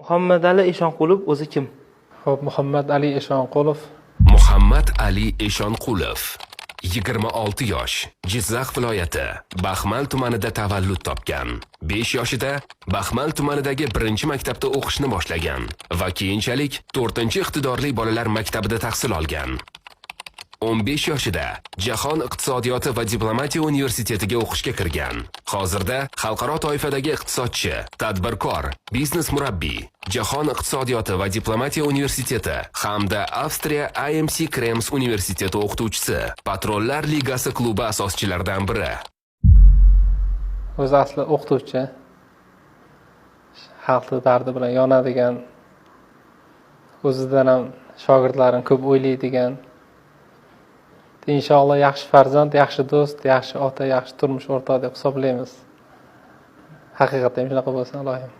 muhammadali eshonqulov o'zi kim Xo'p, Muhammad Ali Eshonqulov Muhammad Ali Eshonqulov 26 yosh, Jizzax viloyati, Baxmal tumanida tavallud topgan. 5 yoshida Baxmal tumanidagi birinchi maktabda o'qishni boshlagan va keyinchalik 4-iqtidorli bolalar maktabida tahsil olgan. 15 yoshida Jahon iqtisodiyoti va diplomatiya universitetiga o'qishga kirgan. Hozirda xalqaro toifadagi iqtisodchi, tadbirkor, biznes murabbiy, Jahon iqtisodiyoti va diplomatiya universiteti hamda Avstriya IMC Krems universiteti o'qituvchisi, Patronlar ligasi klubi asoschilaridan biri. o'zi asli o'qituvchi. Xalqni dardi bilan yonadigan, o'zidan ham shogirdlarini ko'p o'ylaydigan. Inshaalloh yaxshi farzand, yaxshi do'st, yaxshi ota, yaxshi turmush o'rtoq deb hisoblaymiz. Haqiqatdan ham shunaqa bo'lsin, ilohim.